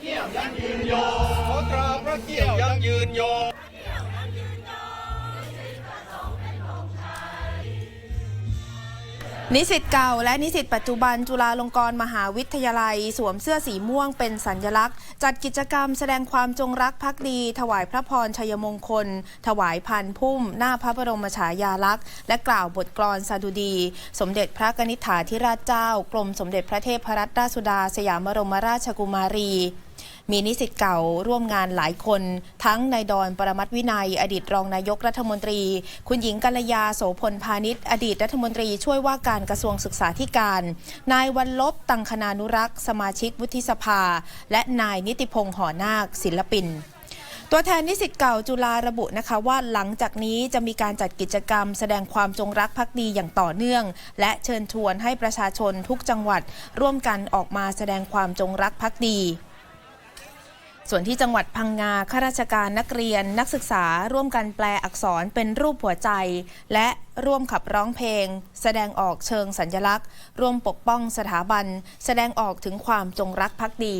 เกี่ยวยังยืนยงขอตราพระเกี่ยวยังยืนยงนิสิตเก่าและนิสิตปัจจุบันจุฬาลงกรณ์มหาวิทยาลัย สวมเสื้อสีม่วงเป็นสัญลักษณ์ จัดกิจกรรมแสดงความจงรักภักดี ถวายพระพรชัยมงคล ถวายพันพุ่ม หน้าพระบรมฉายาลักษณ์ และกล่าวบทกลอนสดุดี สมเด็จพระกนิษฐาธิราชเจ้า กรมสมเด็จพระเทพรัตนราชสุดา สยามบรมราชกุมารี มีนิสิตเก่าร่วมงานหลายคน ทั้งนายดอนปรมัตวินัย อดีตรองนายกรัฐมนตรี คุณหญิงกัลยาโสพลพาณิชย์ อดีตรัฐมนตรีช่วยว่าการกระทรวงศึกษาธิการ นายวันลบตังคณานุรักษ์ สมาชิกวุฒิสภา และนายนิติพงษ์หอนาค ศิลปินตัวแทนนิสิตเก่าจุฬาระบุนะคะว่าหลังจากนี้จะมีการจัดกิจกรรม แสดงความจงรักภักดีอย่างต่อเนื่อง และเชิญชวนให้ประชาชนทุกจังหวัด ร่วมกันออกมาแสดงความจงรักภักดี ส่วนที่จังหวัดพังงาข้าราชการนักเรียนนักศึกษาร่วมกันแปลอักษรเป็นรูปหัวใจ และร่วมขับร้องเพลง แสดงออกเชิงสัญลักษณ์ ร่วมปกป้องสถาบัน แสดงออกถึงความจงรักภักดี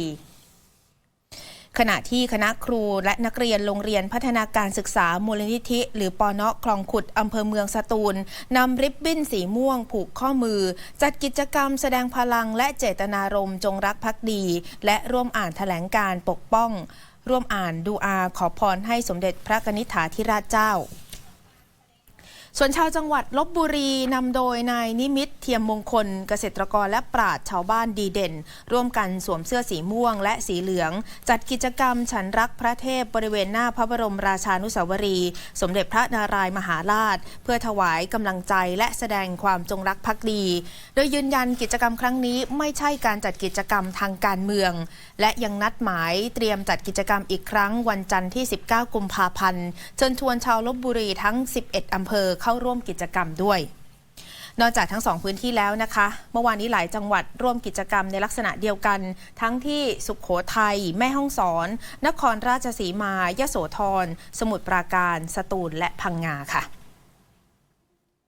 ขณะที่คณะครูและนักเรียนโรงเรียนพัฒนาการศึกษามูลนิธิ หรือปอนอคลองขุดอำเภอเมืองสตูลนำริบบิ้นสีม่วง ผูกข้อมือ จัดกิจกรรมแสดงพลังและเจตนารมณ์จงรักภักดี และร่วมอ่านแถลงการปกป้อง ร่วมอ่านดูอาขอพรให้สมเด็จพระกนิษฐาธิราชเจ้า ส่วนชาวจังหวัดลบบุรีนำโดยนายนิมิตเทียมมงคล เกษตรกรและปราชชาวบ้านดีเด่น ร่วมกันสวมเสื้อสีม่วงและสีเหลือง จัดกิจกรรมฉันรักพระเทพบริเวณหน้าพระบรมราชานุสาวรีย์สมเด็จพระนารายมหาราช เพื่อถวายกำลังใจและแสดงความจงรักภักดี โดยยืนยันกิจกรรมครั้งนี้ไม่ใช่การจัดกิจกรรมทางการเมือง และยังนัดหมายเตรียมจัดกิจกรรมอีกครั้งวันจันทร์ที่ 19 กุมภาพันธ์เชิญชวนชาวลบบุรีทั้ง 11อำเภอเข้าร่วมกิจกรรมด้วย นอกจากทั้งสองพื้นที่แล้วนะคะ เมื่อวานนี้หลายจังหวัดร่วมกิจกรรมในลักษณะเดียวกัน ทั้งที่สุขโขทัยแม่ฮ่องสอน นครราชสีมายโสธร สมุทรปราการ สตูลและพังงาค่ะ